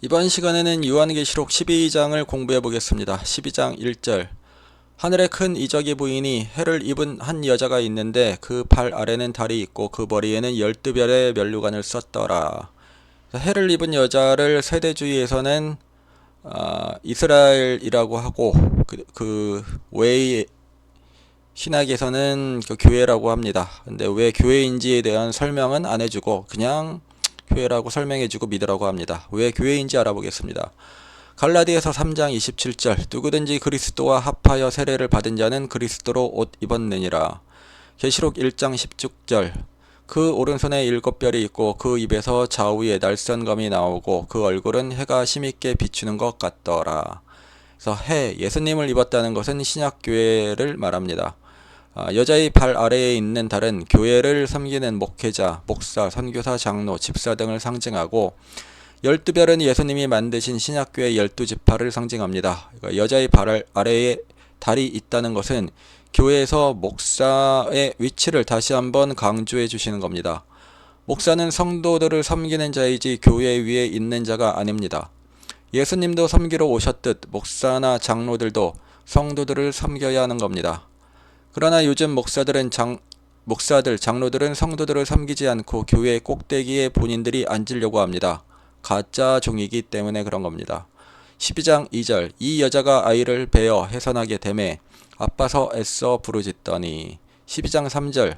이번 시간에는 요한계시록 12장을 공부해 보겠습니다. 12장 1절. 하늘에 큰 이적이 보이니 해를 입은 한 여자가 있는데 그발 아래는 달이 있고 그 머리에는 열두 별의 면류관을 썼더라. 해를 입은 여자를 세대주의에서는 아, 이스라엘이라고 하고 그, 그 외의 신학에서는 그 교회라고 합니다. 근데 왜 교회인지에 대한 설명은 안 해주고 그냥 교회라고 설명해주고 믿으라고 합니다. 왜 교회인지 알아보겠습니다. 갈라디아서 3장 27절 누구든지 그리스도와 합하여 세례를 받은 자는 그리스도로 옷 입었느니라. 계시록 1장 16절 그 오른손에 일곱 별이 있고 그 입에서 좌우에 날선검이 나오고 그 얼굴은 해가 힘있게 비추는 것 같더라. 그래서 해 예수님을 입었다는 것은 신약 교회를 말합니다. 아, 여자의 발 아래에 있는 달은 교회를 섬기는 목회자, 목사, 선교사, 장로, 집사 등을 상징하고 열두 별은 예수님이 만드신 신약교회 열두 지파를 상징합니다. 그러니까 여자의 발 아래에 달이 있다는 것은 교회에서 목사의 위치를 다시 한번 강조해 주시는 겁니다. 목사는 성도들을 섬기는 자이지 교회 위에 있는 자가 아닙니다. 예수님도 섬기러 오셨듯 목사나 장로들도 성도들을 섬겨야 하는 겁니다. 그러나 요즘 목사들은 장, 목사들, 장로들은 성도들을 섬기지 않고 교회 꼭대기에 본인들이 앉으려고 합니다. 가짜 종이기 때문에 그런 겁니다. 12장 2절 이 여자가 아이를 베어 해산하게 되매 아빠서 애써 부르짖더니 12장 3절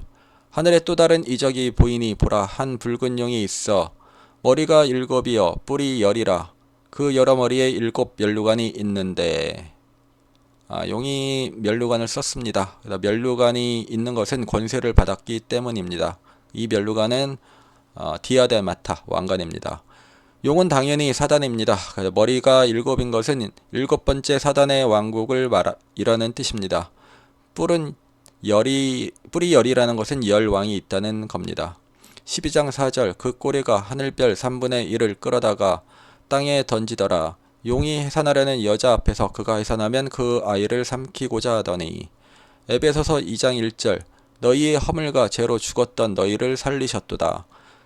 하늘에 또 다른 이적이 보이니 보라 한 붉은 용이 있어 머리가 일곱이여 뿔이 열이라 그 여러 머리에 일곱 면류관이 있는데 아, 용이 면류관을 썼습니다. 면류관이 있는 것은 권세를 받았기 때문입니다. 이 면류관은 어, 디아데마타 왕관입니다. 용은 당연히 사단입니다. 머리가 일곱인 것은 일곱 번째 사단의 왕국을 말이라는 뜻입니다. 뿔은 열이 뿌리 열이라는 것은 열 왕이 있다는 겁니다. 12장 4절 그 꼬리가 하늘별 3분의 1을 끌어다가 땅에 던지더라. 용이 해산하려는 여자 앞에서 그가 해산하면 그 아이를 삼키고자 하더니 에베소서 2장 1절 너희의 허물과 죄로 죽었던 너희를 살리셨도다.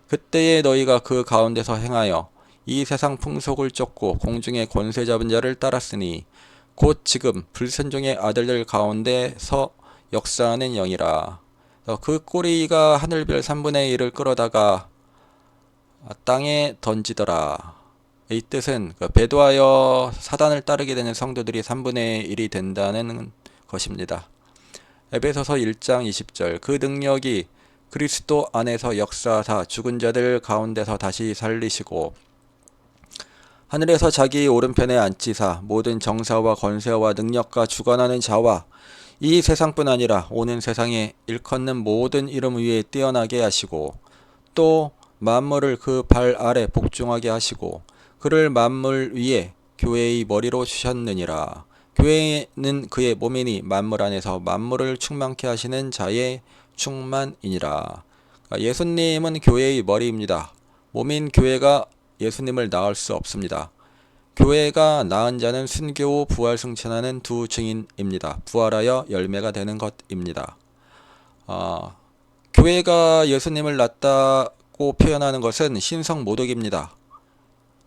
그때에 너희가 그 가운데서 행하여 이 세상 풍속을 쫓고 공중의 권세 잡은 자를 따랐으니 곧 지금 불선종의 아들들 가운데서 역사하는 영이라. 그 꼬리가 하늘별 3분의 1을 끌어다가 땅에 던지더라. 이 뜻은 그 배도하여 사단을 따르게 되는 성도들이 3분의 1이 된다는 것입니다. 에베소서 1장 20절 그 능력이 그리스도 안에서 역사사 죽은 자들 가운데서 다시 살리시고 하늘에서 자기 오른편에 앉히사 모든 정사와 권세와 능력과 주관하는 자와 이 세상뿐 아니라 오는 세상에 일컫는 모든 이름 위에 뛰어나게 하시고 또 만물을 그 발 아래 복종하게 하시고 그를 만물 위에 교회의 머리로 주셨느니라. 교회는 그의 몸이니 만물 안에서 만물을 충만케 하시는 자의 충만이니라. 그러니까 예수님은 교회의 머리입니다. 몸인 교회가 예수님을 낳을 수 없습니다. 교회가 낳은 자는 순교 후 부활 승천하는 두 증인입니다. 부활하여 열매가 되는 것입니다. 어, 교회가 예수님을 낳다고 표현하는 것은 신성 모독입니다.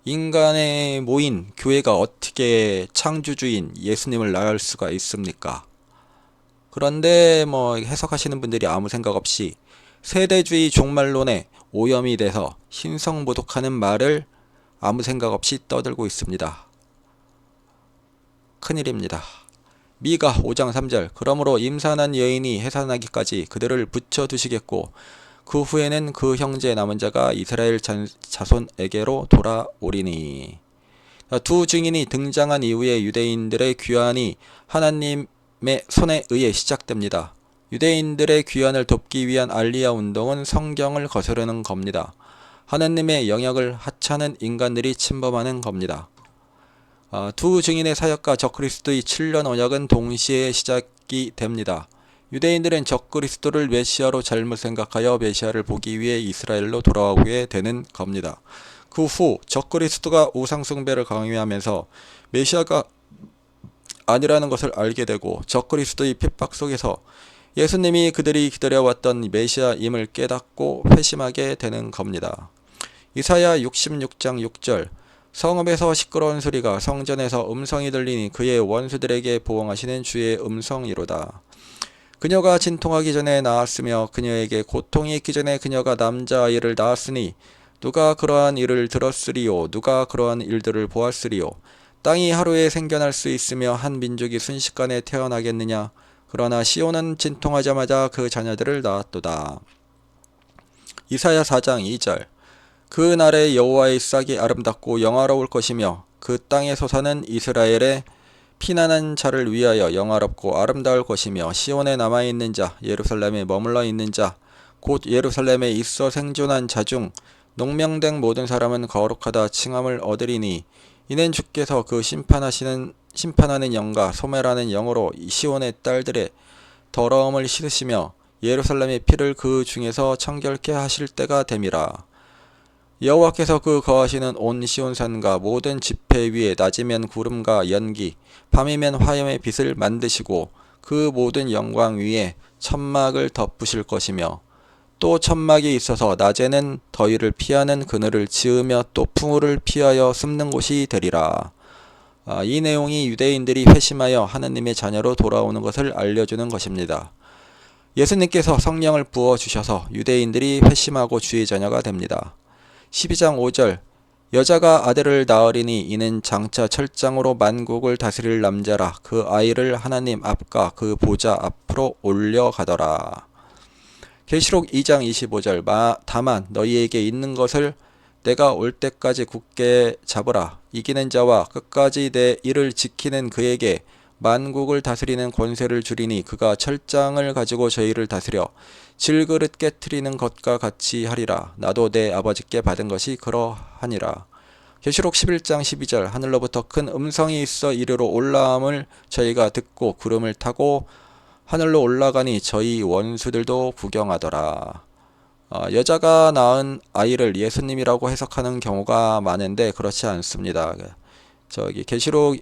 인간의 모인 교회가 어떻게 창조주인 예수님을 낳을 수가 있습니까? 그런데 뭐 해석하시는 분들이 아무 생각 없이 세대주의 종말론에 오염이 돼서 신성모독하는 말을 아무 생각 없이 떠들고 있습니다. 큰일입니다. 미가 5장 3절 그러므로 임산한 여인이 해산하기까지 그들을 붙여두시겠고 그 후에는 그 형제 남은 자가 이스라엘 자손에게로 돌아오리니. 두 증인이 등장한 이후에 유대인들의 귀환이 하나님의 손에 의해 시작됩니다. 유대인들의 귀환을 돕기 위한 알리아 운동은 성경을 거스르는 겁니다. 하나님의 영역을 하찮은 인간들이 침범하는 겁니다. 어, 두 증인의 사역과 적그리스도의 7년 언약은 동시에 시작이 됩니다. 유대인들은 적그리스도를 메시아로 잘못 생각하여 메시아를 보기 위해 이스라엘로 돌아오게 되는 겁니다. 그 후 적그리스도가 우상숭배를 강요하면서 메시아가 아니라는 것을 알게 되고 적그리스도의 핍박 속에서 예수님이 그들이 기다려왔던 메시아임을 깨닫고 회심하게 되는 겁니다. 이사야 66장 6절 성읍에서 시끄러운 소리가 성전에서 음성이 들리니 그의 원수들에게 보응하시는 주의 음성이로다. 그녀가 진통하기 전에 낳았으며 그녀에게 고통이 있기 전에 그녀가 남자아이를 낳았으니 누가 그러한 일을 들었으리요? 누가 그러한 일들을 보았으리요? 땅이 하루에 생겨날 수 있으며 한 민족이 순식간에 태어나겠느냐? 그러나 시온은 진통하자마자 그 자녀들을 낳았도다. 이사야 4장 2절. 그 날에 여호와의 싹이 아름답고 영화로울 것이며 그 땅에 솟아는 이스라엘의 피난한 자를 위하여 영화롭고 아름다울 것이며 시온에 남아 있는 자 예루살렘에 머물러 있는 자 곧 예루살렘에 있어 생존한 자 중 농명된 모든 사람은 거룩하다 칭함을 얻으리니 이는 주께서 그 심판하시는 심판하는 영과 소멸하는 영으로 이 시온의 딸들의 더러움을 씻으시며 예루살렘의 피를 그 중에서 청결케 하실 때가 됨이라. 여호와께서 그 거하시는 온 시온산과 모든 지폐 위에 낮이면 구름과 연기, 밤이면 화염의 빛을 만드시고 그 모든 영광 위에 천막을 덮으실 것이며 또 천막이 있어서 낮에는 더위를 피하는 그늘을 지으며 또 풍우를 피하여 숨는 곳이 되리라. 아, 이 내용이 유대인들이 회심하여 하느님의 자녀로 돌아오는 것을 알려주는 것입니다. 예수님께서 성령을 부어 주셔서 유대인들이 회심하고 주의 자녀가 됩니다. 12장 5절 여자가 아들을 낳으리니 이는 장차 철장으로 만국을 다스릴 남자라 그 아이를 하나님 앞과 그 보좌 앞으로 올려가더라. 계시록 2장 25절 마 다만 너희에게 있는 것을 내가 올 때까지 굳게 잡으라 이기는 자와 끝까지 내 일을 지키는 그에게 만국을 다스리는 권세를 주리니 그가 철장을 가지고 저희를 다스려 질그릇 깨트리는 것과 같이 하리라 나도 내 아버지께 받은 것이 그러하니라 계시록 11장 12절 하늘로부터 큰 음성이 있어 이리로 올라함을 저희가 듣고 구름을 타고 하늘로 올라가니 저희 원수들도 구경하더라. 어, 여자가 낳은 아이를 예수님이라고 해석하는 경우가 많은데 그렇지 않습니다. 저기 계시록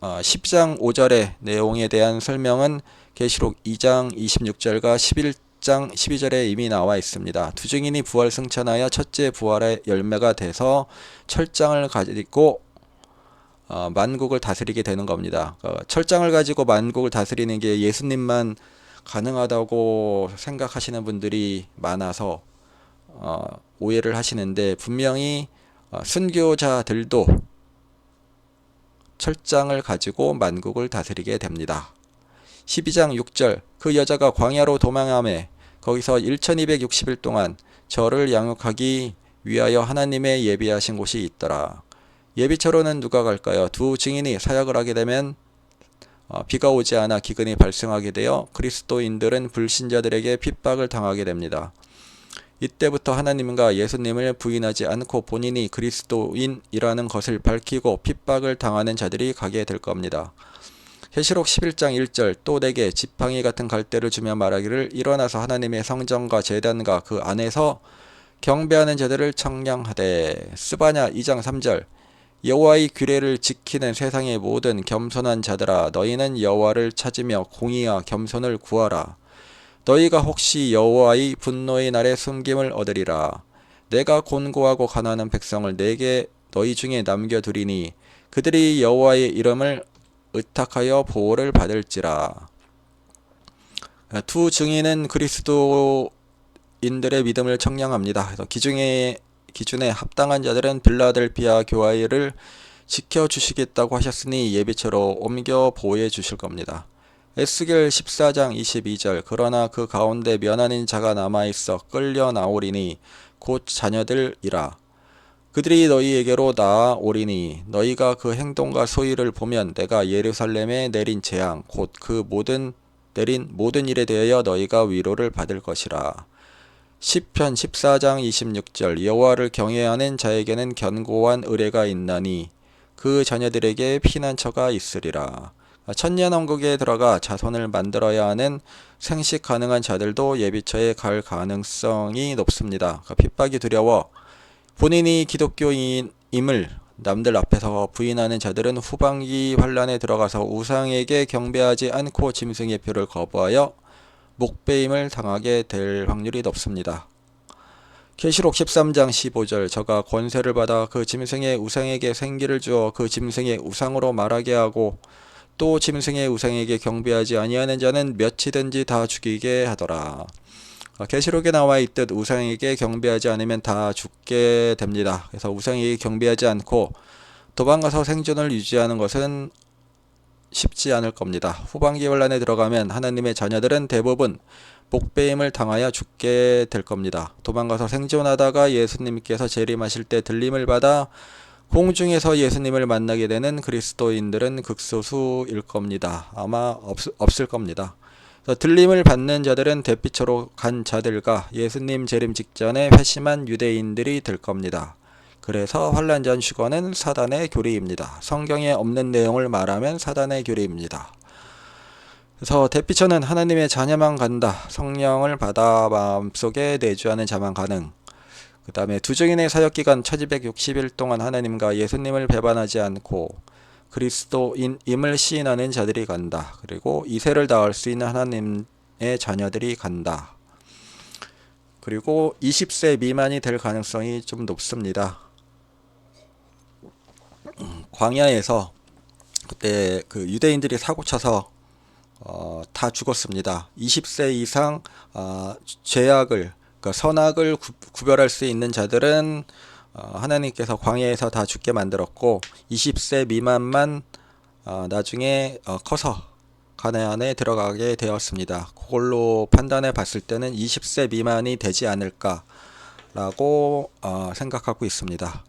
어, 10장 5절의 내용에 대한 설명은 계시록 2장 26절과 11장 12절에 이미 나와 있습니다. 두 증인이 부활 승천하여 첫째 부활의 열매가 돼서 철장을 가지고 어, 만국을 다스리게 되는 겁니다. 어, 철장을 가지고 만국을 다스리는 게 예수님만 가능하다고 생각하시는 분들이 많아서 어, 오해를 하시는데 분명히 어, 순교자들도 철장을 가지고 만국을 다스리게 됩니다. 12장 6절 그 여자가 광야로 도망함에 거기서 1260일 동안 저를 양육하기 위하여 하나님의 예비하신 곳이 있더라. 예비처로는 누가 갈까요? 두 증인이 사역을 하게 되면 어, 비가 오지 않아 기근이 발생하게 되어 그리스도인들은 불신자들에게 핍박을 당하게 됩니다. 이때부터 하나님과 예수님을 부인하지 않고 본인이 그리스도인이라는 것을 밝히고 핍박을 당하는 자들이 가게 될 겁니다. 계시록 11장 1절 또 내게 지팡이 같은 갈대를 주며 말하기를 일어나서 하나님의 성전과 제단과 그 안에서 경배하는 자들을 청량하되. 스바냐 2장 3절 여호와의 규례를 지키는 세상의 모든 겸손한 자들아 너희는 여호와를 찾으며 공의와 겸손을 구하라. 너희가 혹시 여호와의 분노의 날에 숨김을 얻으리라. 내가 곤고하고 가난한 백성을 내게 너희 중에 남겨 두리니 그들이 여호와의 이름을 의탁하여 보호를 받을지라 두 증인은 그리스도인들의 믿음을 청량합니다. 기중에 기준에 합당한 자들은 빌라델피아 교회를 지켜 주시겠다고 하셨으니 예비처로 옮겨 보호해 주실 겁니다. 에스겔 14장 22절 그러나 그 가운데 면하는 자가 남아 있어 끌려 나오리니 곧 자녀들이라 그들이 너희에게로 나아오리니 너희가 그 행동과 소위를 보면 내가 예루살렘에 내린 재앙 곧 그 모든 내린 모든 일에 대하여 너희가 위로를 받을 것이라 시편 14장 26절 여호와를 경외하는 자에게는 견고한 의뢰가 있나니 그 자녀들에게 피난처가 있으리라. 천년 왕국에 들어가 자손을 만들어야 하는 생식 가능한 자들도 예비처에 갈 가능성이 높습니다. 그러니까 핍박이 두려워 본인이 기독교인임을 남들 앞에서 부인하는 자들은 후반기 환란에 들어가서 우상에게 경배하지 않고 짐승의 표를 거부하여 목배임을 당하게 될 확률이 높습니다. 계시록 13장 15절 저가 권세를 받아 그 짐승의 우상에게 생기를 주어 그 짐승의 우상으로 말하게 하고 또 짐승의 우상에게 경배하지 아니하는 자는 몇이든지 다 죽이게 하더라. 어, 계시록에 나와 있듯 우상에게 경배하지 않으면 다 죽게 됩니다. 그래서 우상에게 경배하지 않고 도망가서 생존을 유지하는 것은 쉽지 않을 겁니다. 후반기 환란에 들어가면 하나님의 자녀들은 대부분 목배임을 당하여 죽게 될 겁니다. 도망가서 생존하다가 예수님께서 재림하실 때 들림을 받아 공중에서 예수님을 만나게 되는 그리스도인들은 극소수일 겁니다. 아마 없, 없을 겁니다. 들림을 받는 자들은 대피처로 간 자들과 예수님 재림 직전에 회심한 유대인들이 될 겁니다. 그래서 환란 전 휴거는 사단의 교리입니다. 성경에 없는 내용을 말하면 사단의 교리입니다. 그래서 대피처는 하나님의 자녀만 간다. 성령을 받아 마음속에 내주하는 자만 가능. 그 다음에 두 증인의 사역 기간 1260일 동안 하나님과 예수님을 배반하지 않고 그리스도인임을 시인하는 자들이 간다. 그리고 이세를 다할 수 있는 하나님의 자녀들이 간다. 그리고 20세 미만이 될 가능성이 좀 높습니다. 광야에서 그때 그 유대인들이 사고 쳐서 어, 다 죽었습니다. 20세 이상 어, 죄악을 그러니까 선악을 구, 구별할 수 있는 자들은 어, 하나님께서 광야에서 다 죽게 만들었고 20세 미만만 어, 나중에 어, 커서 가나안에 들어가게 되었습니다. 그걸로 판단해 봤을 때는 20세 미만이 되지 않을까라고 어, 생각하고 있습니다.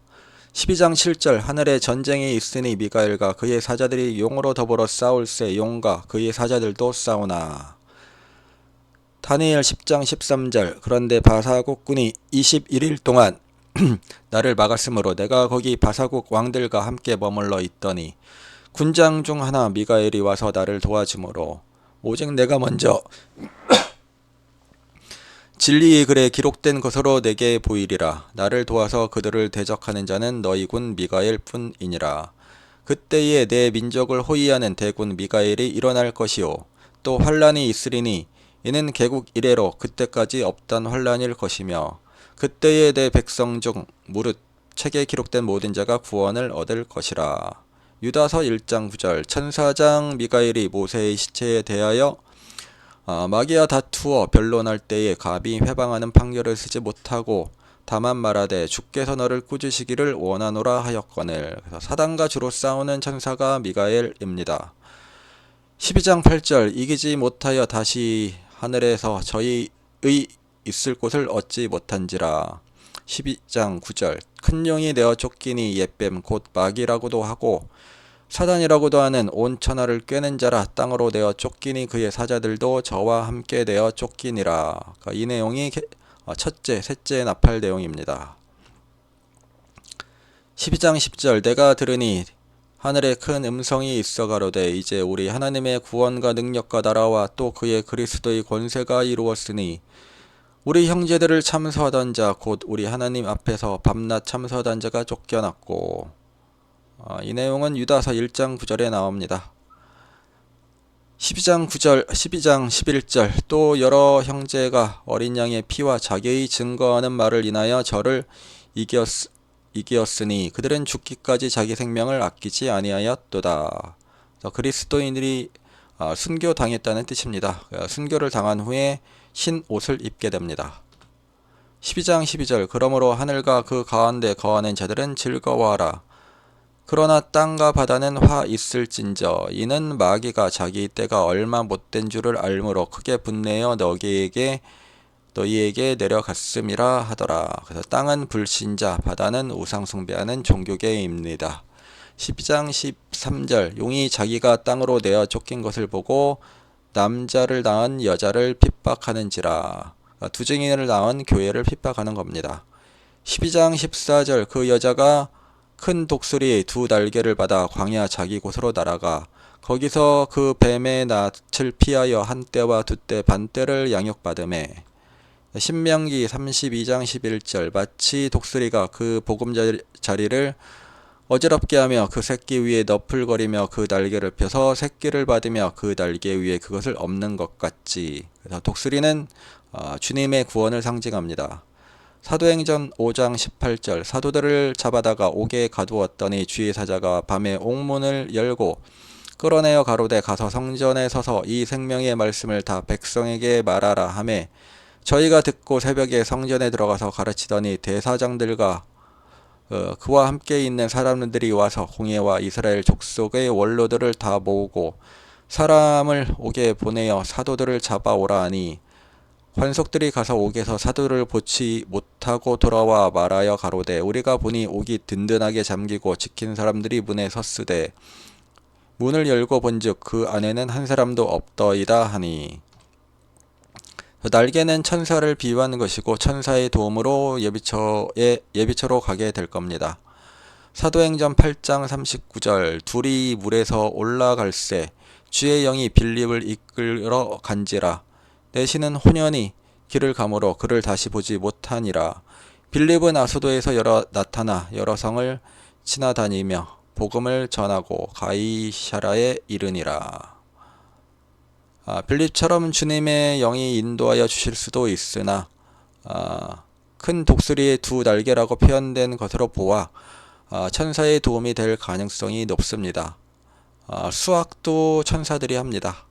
12장 7절 하늘에 전쟁이 있으니 미가엘과 그의 사자들이 용으로 더불어 싸울세 용과 그의 사자들도 싸우나 다니엘 10장 13절 그런데 바사국 군이 21일 동안 나를 막았으므로 내가 거기 바사국 왕들과 함께 머물러 있더니 군장 중 하나 미가엘이 와서 나를 도와주므로 오직 내가 먼저 진리의 글에 기록된 것으로 내게 보이리라. 나를 도와서 그들을 대적하는 자는 너희 군 미가엘 뿐이니라. 그때에 내 민족을 호위하는 대군 미가엘이 일어날 것이요. 또 환란이 있으리니 이는 개국 이래로 그때까지 없던 환란일 것이며 그때에 내 백성 중 무릇 책에 기록된 모든 자가 구원을 얻을 것이라. 유다서 1장 9절 천사장 미가엘이 모세의 시체에 대하여 아, 마귀와 다투어 변론할 때에 갑이 회방하는 판결을 쓰지 못하고 다만 말하되 주께서 너를 꾸짖으시기를 원하노라 하였거늘 그래서 사단과 주로 싸우는 천사가 미가엘입니다. 12장 8절 이기지 못하여 다시 하늘에서 저희의 있을 곳을 얻지 못한지라 12장 9절 큰 용이 내어 쫓기니 옛뱀 곧 마귀라고도 하고 사단이라고도 하는 온 천하를 꿰는 자라 땅으로 내어 쫓기니 그의 사자들도 저와 함께 내어 쫓기니라. 그러니까 이 내용이 어, 첫째, 셋째 나팔 내용입니다. 12장 10절 내가 들으니 하늘에 큰 음성이 있어 가로되 이제 우리 하나님의 구원과 능력과 나라와 또 그의 그리스도의 권세가 이루었으니 우리 형제들을 참소하던 자 곧 우리 하나님 앞에서 밤낮 참소하던 자가 쫓겨났고 어, 이 내용은 유다서 1장 9절에 나옵니다. 12장 9절, 12장 11절 또 여러 형제가 어린 양의 피와 자기의 증거하는 말을 인하여 저를 이겼, 이겼으니 그들은 죽기까지 자기 생명을 아끼지 아니하였도다. 그리스도인들이 어, 순교 당했다는 뜻입니다. 어, 순교를 당한 후에 흰 옷을 입게 됩니다. 12장 12절 그러므로 하늘과 그 가운데 거하는 자들은 즐거워하라. 그러나 땅과 바다는 화 있을진저 이는 마귀가 자기 때가 얼마 못된 줄을 알므로 크게 분내어 너희에게 너희에게 내려갔음이라 하더라. 그래서 땅은 불신자, 바다는 우상 숭배하는 종교계입니다. 12장 13절 용이 자기가 땅으로 내어 쫓긴 것을 보고 남자를 낳은 여자를 핍박하는지라 두 증인을 낳은 교회를 핍박하는 겁니다. 12장 14절 그 여자가 큰 독수리 두 날개를 받아 광야 자기 곳으로 날아가 거기서 그 뱀의 낯을 피하여 한 때와 두 때 반때를 양육받음에 신명기 32장 11절 마치 독수리가 그 보금자리를 어지럽게 하며 그 새끼 위에 너풀거리며 그 날개를 펴서 새끼를 받으며 그 날개 위에 그것을 엎는 것 같지. 그래서 독수리는 어, 주님의 구원을 상징합니다. 사도행전 5장 18절 사도들을 잡아다가 옥에 가두었더니 주의 사자가 밤에 옥문을 열고 끌어내어 가로되 가서 성전에 서서 이 생명의 말씀을 다 백성에게 말하라 하매 저희가 듣고 새벽에 성전에 들어가서 가르치더니 대사장들과 어, 그와 함께 있는 사람들이 와서 공예와 이스라엘 족속의 원로들을 다 모으고 사람을 옥에 보내어 사도들을 잡아오라 하니 관속들이 가서 옥에서 사도를 보지 못하고 돌아와 말하여 가로되 우리가 보니 옥이 든든하게 잠기고 지킨 사람들이 문에 섰으되 문을 열고 본즉 그 안에는 한 사람도 없더이다 하니 날개는 천사를 비유하는 것이고 천사의 도움으로 예비처에 예비처로 가게 될 겁니다. 사도행전 8장 39절 둘이 물에서 올라갈새 주의 영이 빌립을 이끌어 간지라 내시는 혼연히 길을 가므로 그를 다시 보지 못하니라 빌립은 아수도에서 여러 나타나 여러 성을 지나다니며 복음을 전하고 가이샤라에 이르니라. 아, 빌립처럼 주님의 영이 인도하여 주실 수도 있으나 아, 큰 독수리의 두 날개라고 표현된 것으로 보아 아, 천사의 도움이 될 가능성이 높습니다. 아, 수학도 천사들이 합니다.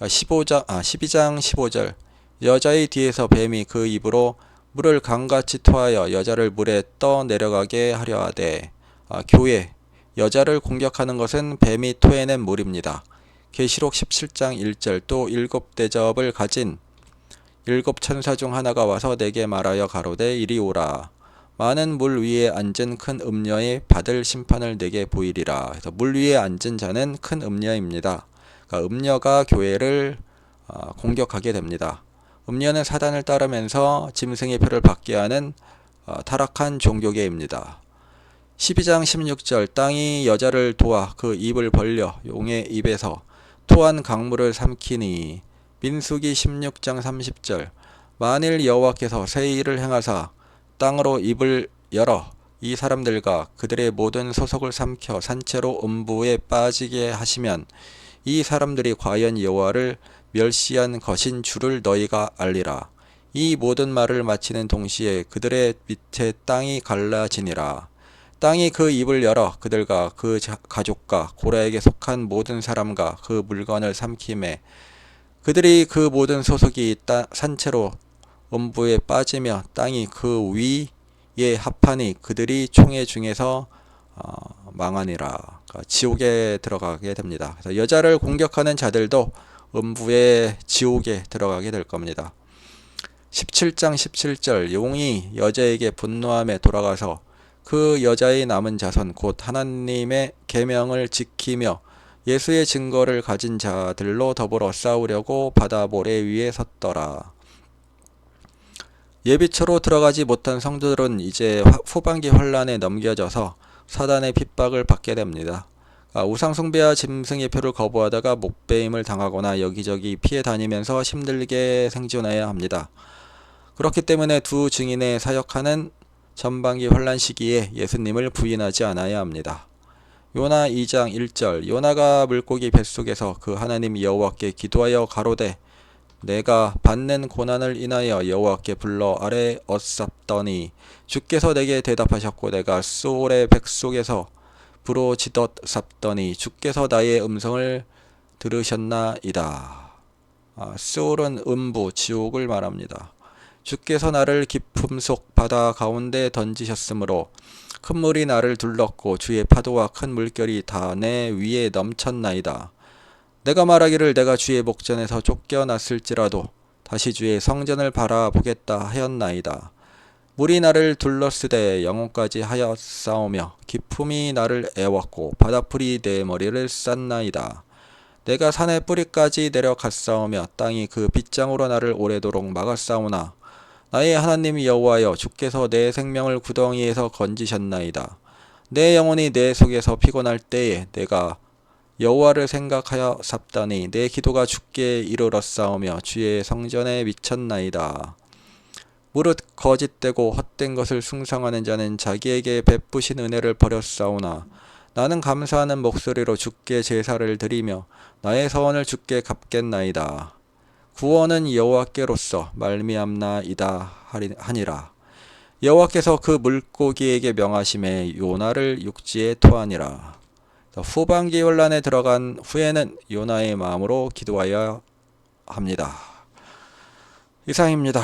15장, 아, 12장 15절 여자의 뒤에서 뱀이 그 입으로 물을 강같이 토하여 여자를 물에 떠 내려가게 하려 하되 아, 교회 여자를 공격하는 것은 뱀이 토해낸 물입니다. 계시록 17장 1절 또 일곱 대접을 가진 일곱 천사 중 하나가 와서 내게 말하여 가로되 이리 오라. 많은 물 위에 앉은 큰 음녀의 받을 심판을 내게 보이리라. 그래서 물 위에 앉은 자는 큰 음녀입니다. 그러니까 음녀가 교회를 어, 공격하게 됩니다. 음녀는 사단을 따르면서 짐승의 표를 받게 하는 어, 타락한 종교계입니다. 12장 16절 땅이 여자를 도와 그 입을 벌려 용의 입에서 토한 강물을 삼키니 민수기 16장 30절 만일 여호와께서 새 일을 행하사 땅으로 입을 열어 이 사람들과 그들의 모든 소속을 삼켜 산채로 음부에 빠지게 하시면 이 사람들이 과연 여호와를 멸시한 것인 줄을 너희가 알리라. 이 모든 말을 마치는 동시에 그들의 밑에 땅이 갈라지니라. 땅이 그 입을 열어 그들과 그 가족과 고라에게 속한 모든 사람과 그 물건을 삼킴에 그들이 그 모든 소속이 산채로 음부에 빠지며 땅이 그 위에 합하니 그들이 총회 중에서 어, 망하니라 그러니까 지옥에 들어가게 됩니다. 그래서 여자를 공격하는 자들도 음부의 지옥에 들어가게 될 겁니다. 17장 17절 용이 여자에게 분노함에 돌아가서 그 여자의 남은 자손 곧 하나님의 계명을 지키며 예수의 증거를 가진 자들로 더불어 싸우려고 바다 모래 위에 섰더라. 예비처로 들어가지 못한 성도들은 이제 후반기 환란에 넘겨져서 사단의 핍박을 받게 됩니다. 아, 우상숭배와 짐승의 표를 거부하다가 목배임을 당하거나 여기저기 피해 다니면서 힘들게 생존해야 합니다. 그렇기 때문에 두 증인의 사역하는 전반기 환란 시기에 예수님을 부인하지 않아야 합니다. 요나 2장 1절 요나가 물고기 뱃속에서 그 하나님 여호와께 기도하여 가로되 내가 받는 고난을 인하여 여호와께 불러 아래 엇삽더니 주께서 내게 대답하셨고 내가 소울의 백속에서 부러지덧 삽더니 주께서 나의 음성을 들으셨나이다. 아, 소울은 음부 지옥을 말합니다. 주께서 나를 깊음 속 바다 가운데 던지셨으므로 큰 물이 나를 둘렀고 주의 파도와 큰 물결이 다 내 위에 넘쳤나이다. 내가 말하기를 내가 주의 목전에서 쫓겨났을지라도 다시 주의 성전을 바라보겠다 하였나이다. 물이 나를 둘렀으되 영혼까지 하였사오며 기품이 나를 애웠고 바다풀이 내 머리를 쌌나이다. 내가 산의 뿌리까지 내려갔사오며 땅이 그 빗장으로 나를 오래도록 막았사오나 나의 하나님 여호와여 주께서 내 생명을 구덩이에서 건지셨나이다. 내 영혼이 내 속에서 피곤할 때에 내가 여호와를 생각하여 삽다니 내 기도가 주께 이르렀사오며 주의 성전에 미쳤나이다. 무릇 거짓되고 헛된 것을 숭상하는 자는 자기에게 베푸신 은혜를 버렸사오나 나는 감사하는 목소리로 주께 제사를 드리며 나의 서원을 주께 갚겠나이다. 구원은 여호와께로서 말미암나이다 하니라. 여호와께서 그 물고기에게 명하심에 요나를 육지에 토하니라. 후반기 혼란에 들어간 후에는 요나의 마음으로 기도하여 합니다. 이상입니다.